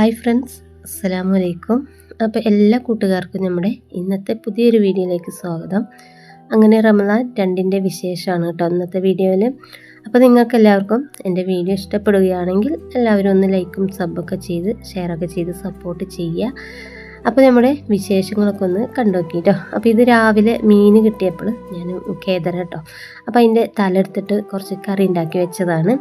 Hi friends അസ്സലാമു അലൈക്കും. അപ്പോൾ എല്ലാ കൂട്ടുകാർക്കും നമ്മുടെ ഇന്നത്തെ പുതിയൊരു വീഡിയോയിലേക്ക് സ്വാഗതം. അങ്ങനെ റമദാൻ രണ്ടിന്റെ വിശേഷമാണ് കേട്ടോ ഇന്നത്തെ വീഡിയോയിൽ അപ്പോൾ നിങ്ങൾക്ക് എല്ലാവർക്കും എന്റെ വീഡിയോ ഇഷ്ടപ്പെടുകയാണെങ്കിൽ എല്ലാവരും ഒന്ന് ലൈക്കും സബൊക്കെ ചെയ്ത് ഷെയറൊക്കെ ചെയ്ത് സപ്പോർട്ട് ചെയ്യുക. അപ്പോൾ നമ്മുടെ വിശേഷങ്ങളൊക്കെ ഒന്ന് കണ്ടുനോക്കിട്ടോ. അപ്പോൾ ഇത് രാവിലെ മീൻ കിട്ടിയപ്പോൾ ഞാൻ കേതര കേട്ടോ. അപ്പോൾ അതിന്റെ തലെടുത്തിട്ട് കുറച്ച് കറി ഉണ്ടാക്കി വെച്ചതാണ്.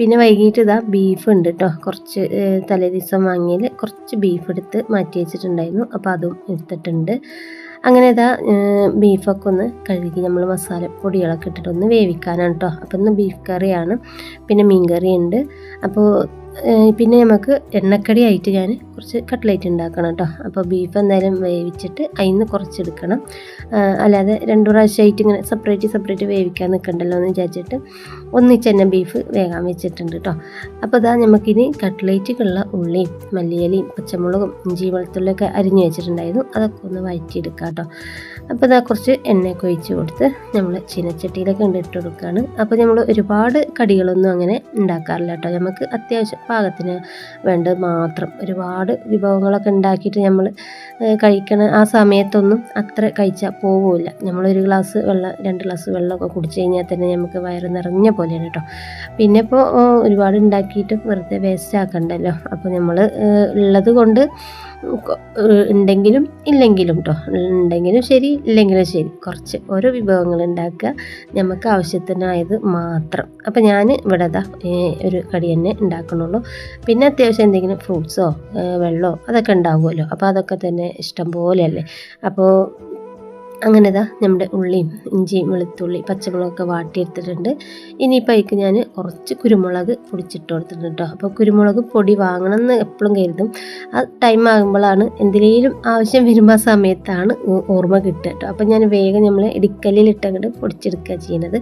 പിന്നെ വൈകിട്ട് ഇതാ ബീഫ് ഉണ്ട് കേട്ടോ കുറച്ച് തലേ ദിവസം വാങ്ങിയതിൽ കുറച്ച് ബീഫ് എടുത്ത് മാറ്റി വെച്ചിട്ടുണ്ടായിരുന്നു. അപ്പോൾ അതും എടുത്തിട്ടുണ്ട്. അങ്ങനെ ഇതാ ബീഫൊക്കെ ഒന്ന് കഴുകി നമ്മൾ മസാലപ്പൊടികളൊക്കെ ഇട്ടിട്ട് ഒന്ന് വേവിക്കാനാണ് കേട്ടോ അപ്പോൾ ഇന്ന് ബീഫ് കറിയാണ്. പിന്നെ മീൻ കറി ഉണ്ട് അപ്പോൾ പിന്നെ നമുക്ക് എണ്ണക്കടി ആയിട്ട് ഞാൻ കുറച്ച് കട്ട്ലേറ്റ് ഉണ്ടാക്കണം കേട്ടോ. അപ്പോൾ ബീഫ് എന്തായാലും വേവിച്ചിട്ട് അതിൽ നിന്ന് കുറച്ചെടുക്കണം അല്ലാതെ രണ്ടു പ്രാവശ്യമായിട്ട് ഇങ്ങനെ സെപ്പറേറ്റ് സെപ്പറേറ്റ് വേവിക്കാൻ നിൽക്കണ്ടല്ലോ എന്ന് വിചാരിച്ചിട്ട് ഒന്നിച്ച് തന്നെ ബീഫ് വേഗം വെച്ചിട്ടുണ്ട് കേട്ടോ. അപ്പോൾ ഇതാ നമുക്കിനി കട്ട്ലേറ്റുകളുള്ള ഉള്ളിയും മല്ലിയിലയും പച്ചമുളകും ഇഞ്ചി വെളുത്തുള്ളിയൊക്കെ അരിഞ്ഞു വെച്ചിട്ടുണ്ടായിരുന്നു. അതൊക്കെ ഒന്ന് വഴറ്റിയെടുക്കുക കേട്ടോ. അപ്പോൾ ഇതാ കുറച്ച് എണ്ണയൊക്കെ ഒഴിച്ച് കൊടുത്ത് നമ്മൾ ചീനച്ചട്ടിയിലൊക്കെ ഇട്ട് കൊടുക്കുകയാണ്. അപ്പോൾ നമ്മൾ ഒരുപാട് കടികളൊന്നും അങ്ങനെ ഉണ്ടാക്കാറില്ല കേട്ടോ. നമുക്ക് അത്യാവശ്യം പാകത്തിന് വേണ്ടത് മാത്രം. ഒരുപാട് വിഭവങ്ങളൊക്കെ ഉണ്ടാക്കിയിട്ട് നമ്മൾ കഴിക്കണ ആ സമയത്തൊന്നും അത്ര കഴിച്ചാൽ പോവില്ല. നമ്മളൊരു ഗ്ലാസ് വെള്ളം രണ്ട് ഗ്ലാസ് വെള്ളമൊക്കെ കുടിച്ച് കഴിഞ്ഞാൽ തന്നെ നമുക്ക് വയറ് നിറഞ്ഞ പോലെയാണ് കേട്ടോ. പിന്നെ ഇപ്പോൾ ഒരുപാട് ഉണ്ടാക്കിയിട്ട് വെറുതെ വേസ്റ്റ് ആക്കണ്ടല്ലോ. അപ്പോൾ നമ്മൾ ഉള്ളത് കൊണ്ട് ഉണ്ടെങ്കിലും ഇല്ലെങ്കിലും കേട്ടോ ഉണ്ടെങ്കിലും ശരി ഇല്ലെങ്കിലും ശരി. കുറച്ച് ഓരോ വിഭവങ്ങൾ ഉണ്ടാക്കുക നമുക്ക് ആവശ്യത്തിനായത് മാത്രം. അപ്പോൾ ഞാൻ ഇവിടെ ഇതാ ഒരു കടി തന്നെ ഉണ്ടാക്കണുള്ളൂ. പിന്നെ അത്യാവശ്യം എന്തെങ്കിലും ഫ്രൂട്ട്സോ വെള്ളമോ അതൊക്കെ ഉണ്ടാവുമല്ലോ. അപ്പോൾ അതൊക്കെ തന്നെ ഇഷ്ടം പോലെയല്ലേ? അപ്പോൾ അങ്ങനെ ഇതാ നമ്മുടെ ഉള്ളിയും ഇഞ്ചിയും വെളുത്തുള്ളി പച്ചമുളകൊക്കെ വാട്ടിയെടുത്തിട്ടുണ്ട്. ഇനിയിപ്പോൾ അതിക്ക് ഞാൻ കുറച്ച് കുരുമുളക് പൊടിച്ചിട്ട് കൊടുത്തിട്ടുണ്ട് കേട്ടോ അപ്പോൾ കുരുമുളക് പൊടി വാങ്ങണം എന്ന് എപ്പോഴും കരുതും. ആ ടൈം ആകുമ്പോഴാണ് എന്തിനേലും ആവശ്യം വരുമ്പോൾ ആ സമയത്താണ് ഓർമ്മ കിട്ടുക കേട്ടോ അപ്പോൾ ഞാൻ വേഗം നമ്മൾ ഇടിക്കല്ലിലിട്ടങ്ങോട്ട് പൊടിച്ചെടുക്കുക ചെയ്യുന്നത്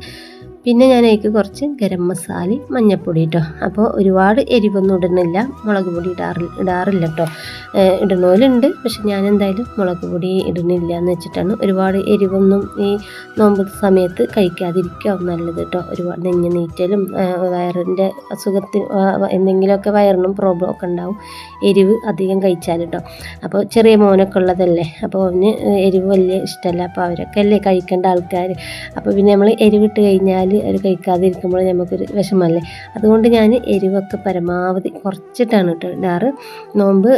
പിന്നെ ഞാൻ അതിലേക്ക് കുറച്ച് ഗരം മസാലയും മഞ്ഞൾപ്പൊടി കേട്ടോ അപ്പോൾ ഒരുപാട് എരിവൊന്നും ഇടുന്നില്ല. മുളക് പൊടി ഇടാറില്ല ഇടാറില്ല കേട്ടോ ഇടുന്നവരുണ്ട് പക്ഷെ ഞാൻ എന്തായാലും മുളക് പൊടി ഇടുന്നില്ല എന്ന് വെച്ചിട്ടാണ് ഒരുപാട് എരിവൊന്നും ഈ നോമ്പ് സമയത്ത് കഴിക്കാതിരിക്കുക നല്ലത് കേട്ടോ ഒരുപാട് നെഞ്ഞ് നീറ്റലും വയറിന്റെ അസുഖത്തിന് എന്തെങ്കിലുമൊക്കെ വയറിനും പ്രോബ്ലം ഒക്കെ ഉണ്ടാവും. എരിവ് അധികം കഴിച്ചാൽ കേട്ടോ അപ്പോൾ ചെറിയ മോനൊക്കെ ഉള്ളതല്ലേ? അപ്പോൾ അവന് എരിവ് വലിയ ഇഷ്ടമല്ല. അപ്പോൾ അവരൊക്കെ അല്ലേ കഴിക്കേണ്ട ആൾക്കാർ അപ്പോൾ പിന്നെ നമ്മൾ എരിവിട്ട് കഴിഞ്ഞാൽ അവർ കഴിക്കാതിരിക്കുമ്പോൾ നമുക്കൊരു വിഷമല്ലേ അതുകൊണ്ട് ഞാൻ എരിവൊക്കെ പരമാവധി കുറച്ചിട്ടാണ് കേട്ടോ ഇടാറ്. നോമ്പ്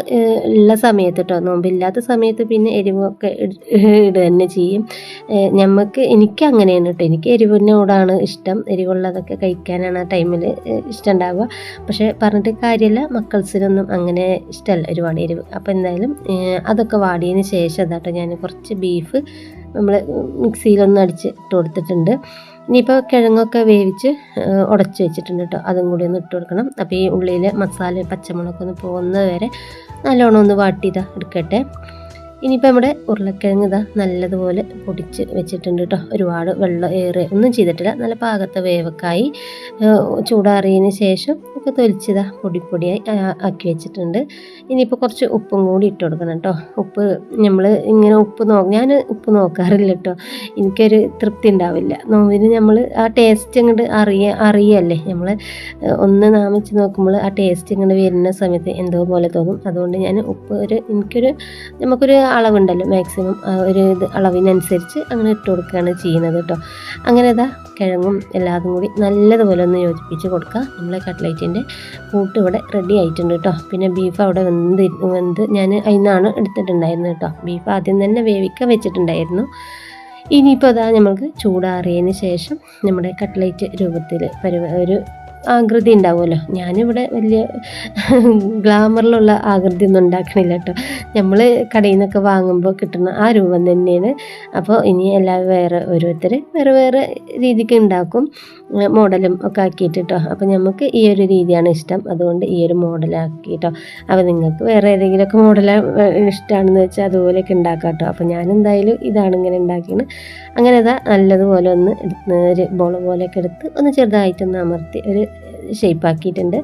ഉള്ള സമയത്ത് കേട്ടോ നോമ്പില്ലാത്ത സമയത്ത് പിന്നെ എരിവൊക്കെ ഇട്- ഇടുക തന്നെ ചെയ്യും. നമുക്ക് എനിക്ക് അങ്ങനെയാണ് കേട്ടോ. എനിക്ക് എരിവിനോടാണ് ഇഷ്ടം. എരിവുള്ളതൊക്കെ കഴിക്കാനാണ് ആ ടൈമിൽ ഇഷ്ടം ഉണ്ടാവുക പക്ഷേ പറഞ്ഞിട്ട് കാര്യമില്ല മക്കൾസിനൊന്നും അങ്ങനെ ഇഷ്ടമല്ല ഒരുപാട് എരിവ്. അപ്പോൾ എന്തായാലും അതൊക്കെ വാടിയതിന് ശേഷം അതാട്ടോ ഞാൻ കുറച്ച് ബീഫ് നമ്മൾ മിക്സിയിലൊന്ന് അടിച്ച് ഇട്ട് കൊടുത്തിട്ടുണ്ട്. ഇനിയിപ്പോൾ കിഴങ്ങൊക്കെ വേവിച്ച് ഉടച്ച് വെച്ചിട്ടുണ്ട് കേട്ടോ അതും കൂടി ഒന്ന് ഇട്ട് കൊടുക്കണം. അപ്പോൾ ഈ ഉള്ളിയിൽ മസാല പച്ചമുളകൊക്കെ ഒന്ന് പോകുന്നത് വരെ നല്ലോണം ഒന്ന് വാട്ടിയതാ എടുക്കട്ടെ. ഇനിയിപ്പോൾ നമ്മുടെ ഉരുളക്കിഴങ്ങ് ഇതാ നല്ലതുപോലെ പൊടിച്ച് വെച്ചിട്ടുണ്ട് കേട്ടോ ഒരുപാട് വെള്ളം ഏറെ ഒന്നും ചെയ്തിട്ടില്ല. നല്ല പാകത്തെ വേവക്കായി ചൂടാറിയതിന് ശേഷം ഒക്കെ തൊലിച്ചതാ പൊടി പൊടിയായി ആ- ആക്കി വെച്ചിട്ടുണ്ട്. ഇനിയിപ്പോൾ കുറച്ച് ഉപ്പും കൂടി ഇട്ട് കൊടുക്കണം കേട്ടോ ഉപ്പ് നമ്മൾ ഇങ്ങനെ ഉപ്പ് നോ ഞാൻ ഉപ്പ് നോക്കാറില്ല കേട്ടോ എനിക്കൊരു തൃപ്തി ഉണ്ടാവില്ല. നോവിന് നമ്മൾ ആ ടേസ്റ്റ് അങ്ങോട്ട് അറിയ അറിയല്ലേ? നമ്മൾ ഒന്ന് നാമിച്ച് നോക്കുമ്പോൾ ആ ടേസ്റ്റ് ഇങ്ങോട്ട് വരുന്ന സമയത്ത് എന്തോ പോലെ തോന്നും. അതുകൊണ്ട് ഞാൻ ഉപ്പ് ഒരു എനിക്കൊരു നമുക്കൊരു അളവുണ്ടല്ലോ മാക്സിമം ഒരു ഇത് അളവിനനുസരിച്ച് അങ്ങനെ ഇട്ട് കൊടുക്കുകയാണ് ചെയ്യുന്നത് കേട്ടോ. അങ്ങനെ ഇതാ കിഴങ്ങും എല്ലാതും കൂടി നല്ലതുപോലെ ഒന്ന് യോജിപ്പിച്ച് കൊടുക്കുക നമ്മളെ കട്ട്ലൈറ്റിന്റെ കൂട്ട് ഇവിടെ റെഡി ആയിട്ടുണ്ട് കേട്ടോ. പിന്നെ ബീഫ് അവിടെ വെന്ത് വെന്ത് ഞാൻ അതിൽ നിന്നാണ് എടുത്തിട്ടുണ്ടായിരുന്നത് കേട്ടോ. ബീഫ് ആദ്യം തന്നെ വേവിക്കാൻ വെച്ചിട്ടുണ്ടായിരുന്നു. ഇനിയിപ്പോൾ അതാ നമ്മൾക്ക് ചൂടാറിയതിന് ശേഷം നമ്മുടെ കട്ട്ലൈറ്റ് രൂപത്തിൽ പരുവ ഒരു ആകൃതി ഉണ്ടാവുമല്ലോ. ഞാനിവിടെ വലിയ ഗ്ലാമറിലുള്ള ആകൃതി ഒന്നും ഉണ്ടാക്കണില്ല കേട്ടോ. നമ്മൾ കടയിൽ നിന്നൊക്കെ വാങ്ങുമ്പോൾ കിട്ടുന്ന ആ രൂപം തന്നെയാണ്. അപ്പോൾ ഇനി എല്ലാവരും വേറെ ഓരോരുത്തർ വേറെ വേറെ രീതിക്ക് ഉണ്ടാക്കും മോഡലും ഒക്കെ ആക്കിയിട്ട് കേട്ടോ. അപ്പോൾ നമുക്ക് ഈ ഒരു രീതിയാണ് ഇഷ്ടം. അതുകൊണ്ട് ഈ ഒരു മോഡലാക്കി കേട്ടോ. അപ്പോൾ നിങ്ങൾക്ക് വേറെ ഏതെങ്കിലുമൊക്കെ മോഡൽ ഇഷ്ടമാണെന്ന് വെച്ചാൽ അതുപോലെയൊക്കെ ഉണ്ടാക്കാം കേട്ടോ. അപ്പോൾ ഞാൻ എന്തായാലും ഇതാണ് ഇങ്ങനെ ഉണ്ടാക്കിയത് അങ്ങനെ അതാ നല്ലതുപോലെ ഒന്ന് ഒരു ബോൾ പോലെയൊക്കെ എടുത്ത് ഒന്ന് ചെറുതായിട്ടൊന്ന് അമർത്തി ഒരു ഷേപ്പ് ആക്കിയിട്ടുണ്ട്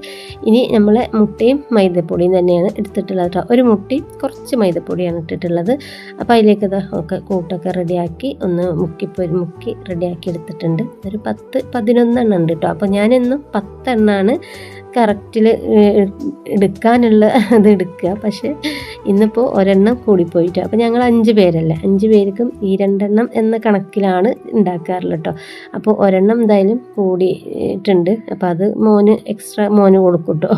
ഇനി നമ്മൾ മുട്ടയും മൈദപ്പൊടിയും തന്നെയാണ് എടുത്തിട്ടുള്ളത് കേട്ടോ ഒരു മുട്ടയും കുറച്ച് മൈദപ്പൊടിയാണ് ഇട്ടിട്ടുള്ളത്. അപ്പോൾ അതിലേക്ക് ഒക്കെ കൂട്ടൊക്കെ റെഡിയാക്കി ഒന്ന് മുക്കിപ്പൊരി മുക്കി റെഡിയാക്കി എടുത്തിട്ടുണ്ട്. ഒരു പത്ത് പതിനൊന്നെണ്ണം ഉണ്ട് കേട്ടോ അപ്പോൾ ഞാനെന്നും പത്തെണ്ണമാണ് കറക്റ്റിൽ എടുക്കാനുള്ള അത് എടുക്കുക. പക്ഷേ ഇന്നിപ്പോൾ ഒരെണ്ണം കൂടിപ്പോയിട്ട്. അപ്പോൾ ഞങ്ങൾ അഞ്ച് പേരല്ലേ? അഞ്ച് പേർക്കും ഈ രണ്ടെണ്ണം എന്ന കണക്കിലാണ് ഉണ്ടാക്കാറുള്ളത് കേട്ടോ അപ്പോൾ ഒരെണ്ണം എന്തായാലും കൂടിയിട്ടുണ്ട്. അപ്പോൾ അത് മോന് എക്സ്ട്രാ മോന് കൊടുക്കും കേട്ടോ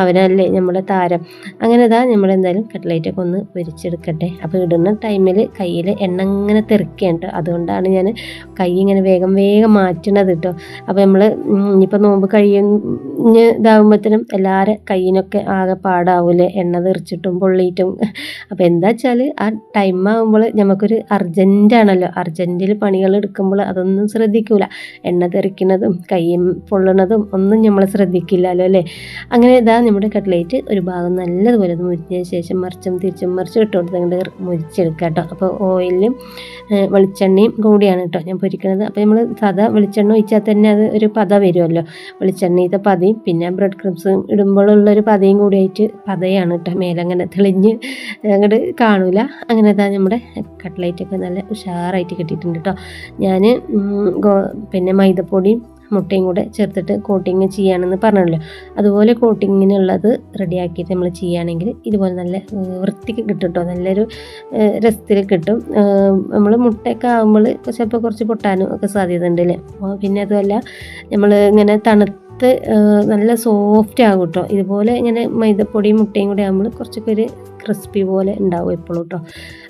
അവനല്ലേ നമ്മുടെ താരം. അങ്ങനെ ഇതാ നമ്മളെന്തായാലും കട്ട്ലൈറ്റൊക്കെ ഒന്ന് പൊരിച്ചെടുക്കട്ടെ. അപ്പോൾ ഇടുന്ന ടൈമിൽ കയ്യിൽ എണ്ണ ഇങ്ങനെ തെറിക്കേണ്ടോ അതുകൊണ്ടാണ് ഞാൻ കൈ ഇങ്ങനെ വേഗം വേഗം മാറ്റണത് കേട്ടോ അപ്പോൾ നമ്മൾ ഇനിയിപ്പോൾ നോമ്പ് കഴിഞ്ഞ് ഇതാകുമ്പോഴത്തേനും എല്ലാവരും കയ്യിനൊക്കെ ആകെ പാടാവൂലേ എണ്ണ തെറിച്ചിട്ടും പൊള്ളിയിട്ടും അപ്പോൾ എന്താ വെച്ചാൽ ആ ടൈം ആകുമ്പോൾ നമുക്കൊരു അർജന്റാണല്ലോ അർജന്റിൽ പണികൾ എടുക്കുമ്പോൾ അതൊന്നും ശ്രദ്ധിക്കൂല. എണ്ണ തെറിക്കുന്നതും കൈ പൊള്ളണതും ഒന്നും നമ്മൾ ശ്രദ്ധിക്കില്ലല്ലോ അല്ലേ? അങ്ങനെ ഇതാ നമ്മുടെ കട്ട്ലേറ്റ് ഒരു ഭാഗം നല്ലതുപോലെ മുരിഞ്ഞതിന് ശേഷം മറിച്ചും തിരിച്ചും മറിച്ചും ഇട്ട് കൊടുത്ത് അങ്ങോട്ട് മുരിച്ചെടുക്കുക കേട്ടോ അപ്പോൾ ഓയിലും വെളിച്ചെണ്ണയും കൂടിയാണ് കേട്ടോ ഞാൻ പൊരിക്കുന്നത് അപ്പോൾ നമ്മൾ സാധാ വെളിച്ചെണ്ണ ഒഴിച്ചാൽ തന്നെ അത് ഒരു പത വരുമല്ലോ വെളിച്ചെണ്ണയിലത്തെ പതയും പിന്നെ ബ്രെഡ് ക്രംസ് ഇടുമ്പോഴുള്ളൊരു പതയും കൂടിയായിട്ട് പതയാണ് കേട്ടോ മേലങ്ങനെ തെളിഞ്ഞ് അങ്ങോട്ട് കാണൂല. അങ്ങനെ ഇതാ നമ്മുടെ കട്ട്ലൈറ്റൊക്കെ നല്ല ഉഷാറായിട്ട് കിട്ടിയിട്ടുണ്ട് കേട്ടോ ഞാൻ പിന്നെ മൈദപ്പൊടിയും മുട്ടയും കൂടെ ചേർത്തിട്ട് കോട്ടിങ് ചെയ്യാണെന്ന് പറഞ്ഞല്ലോ. അതുപോലെ കോട്ടിങ്ങിനുള്ളത് റെഡിയാക്കിയിട്ട് നമ്മൾ ചെയ്യുകയാണെങ്കിൽ ഇതുപോലെ നല്ല വൃത്തിക്ക് കിട്ടും കേട്ടോ നല്ലൊരു രസത്തിൽ കിട്ടും. നമ്മൾ മുട്ടയൊക്കെ ആകുമ്പോൾ ചിലപ്പോൾ കുറച്ച് പൊട്ടാനും ഒക്കെ സാധ്യത ഉണ്ട് അല്ലേ അപ്പോൾ പിന്നെ അതുമല്ല നമ്മൾ ഇങ്ങനെ തണുത്ത് ഏഹ്, നല്ല സോഫ്റ്റ് ആകും കേട്ടോ ഇതുപോലെ ഇങ്ങനെ മൈദപ്പൊടിയും മുട്ടയും കൂടെ ആകുമ്പോൾ കുറച്ചൊക്കെ ഒരു ക്രിസ്പി പോലെ ഉണ്ടാവും എപ്പോഴും കേട്ടോ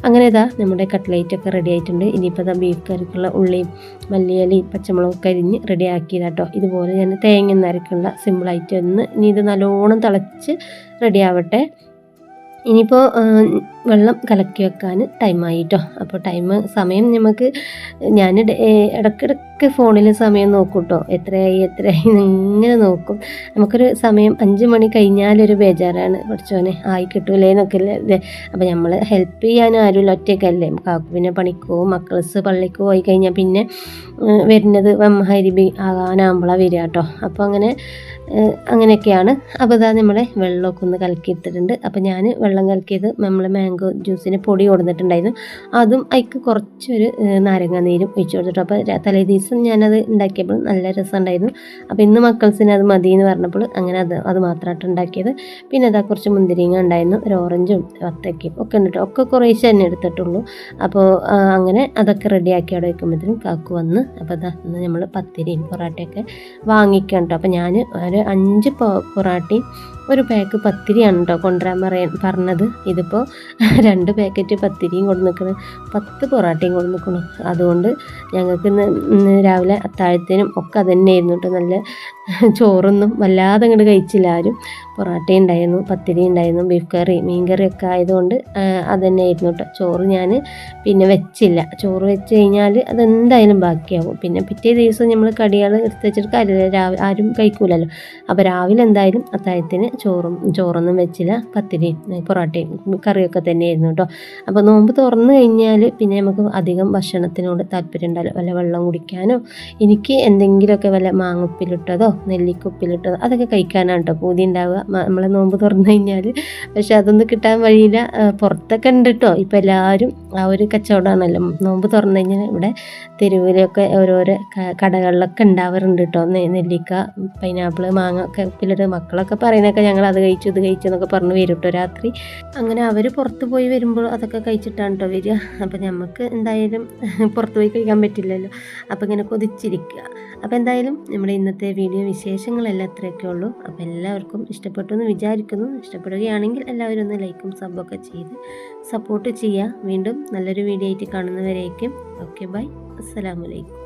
അങ്ങനെ ഇതാ നമ്മുടെ കട്ട്ലൈറ്റ് ഒക്കെ റെഡി ആയിട്ടുണ്ട്. ഇനിയിപ്പോൾ ഇതാ ബീഫ് കറിക്കുള്ള ഉള്ളിയും മല്ലിയലി പച്ചമുളകൊക്കെ അരിഞ്ഞ് റെഡി ആക്കിയതാട്ടോ ഇതുപോലെ ഞാൻ തേങ്ങ നരക്കുള്ള സിമ്പിളായിട്ട് ഒന്ന് ഇനി ഇത് നല്ലോണം തിളച്ച് റെഡി ആവട്ടെ. ഇനിയിപ്പോൾ വെള്ളം കലക്കി വെക്കാൻ ടൈമായി കേട്ടോ അപ്പോൾ ടൈം സമയം നമുക്ക് ഞാൻ ഇടയ്ക്കിടയ്ക്ക് ഫോണിൽ സമയം നോക്കും കേട്ടോ എത്രയായി എത്രയായി ഇങ്ങനെ നോക്കും. നമുക്കൊരു സമയം അഞ്ച് മണി കഴിഞ്ഞാലൊരു ബേജാറാണ്. കുറച്ചോനെ ആയി കിട്ടൂലേ എന്നൊക്കെ അല്ലേ അപ്പോൾ നമ്മൾ ഹെൽപ്പ് ചെയ്യാൻ ആരുമില്ല ഒറ്റയ്ക്കല്ലേ. കാക്കു പിന്നെ പണിക്ക് മക്കൾസ് പള്ളിക്ക് പോയി കഴിഞ്ഞാൽ പിന്നെ വരുന്നത് ഹരിബി ആകാനാകുമ്പോഴാണ് വരിക കേട്ടോ. അപ്പോൾ അങ്ങനെ അങ്ങനെയൊക്കെയാണ്. അപ്പോൾ ഇതാ നമ്മളെ വെള്ളമൊക്കെ ഒന്ന് കലക്കിയെടുത്തിട്ടുണ്ട് അപ്പോൾ ഞാൻ വെള്ളം കലക്കിയത് നമ്മൾ മാംഗോ ജ്യൂസിന് പൊടി കൊടുത്തിട്ടുണ്ടായിരുന്നു. അതും അതിക്ക് കുറച്ചൊരു നാരങ്ങ നീരും ഒഴിച്ചു കൊടുത്തിട്ടു. അപ്പോൾ തലേ ദിവസം ഞാനത് ഉണ്ടാക്കിയപ്പോൾ നല്ല രസമുണ്ടായിരുന്നു. അപ്പോൾ ഇന്ന് മക്കൾസിന് അത് മതി എന്ന് പറഞ്ഞപ്പോൾ അങ്ങനെ അത് അത് മാത്രമായിട്ട് ഉണ്ടാക്കിയത്. പിന്നെ അതാ കുറച്ച് മുന്തിരിങ്ങ ഉണ്ടായിരുന്നു. ഒരു ഓറഞ്ചും വത്തക്കയും ഒക്കെ ഉണ്ട് ഒക്കെ കുറേശ്ശെ തന്നെ എടുത്തിട്ടുള്ളൂ. അപ്പോൾ അങ്ങനെ അതൊക്കെ റെഡിയാക്കി അവിടെ വയ്ക്കുമ്പോഴത്തേനും കാക്കു വന്ന് അപ്പോൾ അതാ നമ്മൾ പത്തിരിയും പൊറാട്ടയൊക്കെ വാങ്ങിക്കണം കേട്ടോ അപ്പോൾ ഞാൻ അഞ്ച് പൊറാട്ടയും ഒരു പാക്ക് പത്തിരിയാണ് കേട്ടോ കൊണ്ടുവരാൻ പറയാൻ പറഞ്ഞത്. ഇതിപ്പോൾ രണ്ട് പാക്കറ്റ് പത്തിരിയും കൊണ്ട് നിൽക്കണ് പത്ത് പൊറാട്ടയും കൊണ്ട് നിൽക്കണം അതുകൊണ്ട് ഞങ്ങൾക്ക് ഇന്ന് രാവിലെ അത്താഴത്തിനും ഒക്കെ അത് തന്നെയായിരുന്നു കേട്ടോ നല്ല ചോറൊന്നും വല്ലാതെ അങ്ങോട്ട് കഴിച്ചില്ല ആരും. പൊറാട്ട ഉണ്ടായിരുന്നു പത്തിരി ഉണ്ടായിരുന്നു ബീഫ് കറി മീൻ കറി ഒക്കെ ആയതുകൊണ്ട് അത് തന്നെയായിരുന്നു കേട്ടോ ചോറ് ഞാൻ പിന്നെ വെച്ചില്ല. ചോറ് വെച്ച് കഴിഞ്ഞാൽ അതെന്തായാലും ബാക്കിയാവും. പിന്നെ പിറ്റേ ദിവസം നമ്മൾ കടികൾ എടുത്ത് വെച്ചിട്ട് കാര്യമില്ല. രാവിലെ ആരും കഴിക്കൂലല്ലോ. അപ്പോൾ രാവിലെ എന്തായാലും അത്താഴത്തിന് ചോറും ചോറൊന്നും വെച്ചില്ല. പത്തിരിയും പൊറോട്ടയും കറിയൊക്കെ തന്നെയായിരുന്നു കേട്ടോ അപ്പോൾ നോമ്പ് തുറന്നു കഴിഞ്ഞാൽ പിന്നെ നമുക്ക് അധികം ഭക്ഷണത്തിനോട് താല്പര്യം ഉണ്ടാവില്ല. വല്ല വെള്ളം കുടിക്കാനോ എനിക്ക് എന്തെങ്കിലുമൊക്കെ വല്ല മാങ്ങുപ്പിലിട്ടതോ നെല്ലിക്കുപ്പിലിട്ടതോ അതൊക്കെ കഴിക്കാനാണ് കേട്ടോ പൂതി ഉണ്ടാവുക. നമ്മളെ നോമ്പ് തുറന്നു കഴിഞ്ഞാൽ പക്ഷെ അതൊന്നും കിട്ടാൻ വഴിയില്ല. പുറത്തൊക്കെ ഉണ്ട് കേട്ടോ ഇപ്പോൾ എല്ലാവരും ആ ഒരു കച്ചവടമാണല്ലോ. നോമ്പ് തുറന്നു കഴിഞ്ഞാൽ ഇവിടെ തെരുവിലൊക്കെ ഓരോരോ കടകളിലൊക്കെ ഉണ്ടാവാറുണ്ട് കേട്ടോ നെല്ലിക്ക പൈനാപ്പിൾ മാങ്ങ ഒക്കെ ഉപ്പിലിട്ട് മക്കളൊക്കെ പറയുന്നതൊക്കെ ഞങ്ങൾ അത് കഴിച്ചു ഇത് കഴിച്ചു എന്നൊക്കെ പറഞ്ഞ് വരും കേട്ടോ രാത്രി. അങ്ങനെ അവർ പുറത്ത് പോയി വരുമ്പോൾ അതൊക്കെ കഴിച്ചിട്ടാണ് കേട്ടോ വരിക. അപ്പം നമുക്ക് എന്തായാലും പുറത്ത് പോയി കഴിക്കാൻ പറ്റില്ലല്ലോ. അപ്പം ഇങ്ങനെ കൊതിച്ചിരിക്കുക. അപ്പോൾ എന്തായാലും നമ്മുടെ ഇന്നത്തെ വീഡിയോ വിശേഷങ്ങളെല്ലാം അത്രയൊക്കെ ഉള്ളൂ. അപ്പോൾ എല്ലാവർക്കും ഇഷ്ടപ്പെട്ടു എന്ന് വിചാരിക്കുന്നു. ഇഷ്ടപ്പെടുകയാണെങ്കിൽ എല്ലാവരും ഒന്ന് ലൈക്കും സബൊക്കെ ചെയ്ത് സപ്പോർട്ട് ചെയ്യുക. വീണ്ടും നല്ലൊരു വീഡിയോ ആയിട്ട് കാണുന്നവരേക്കും. ഓക്കെ ബൈ അസ്സലാമലൈക്കും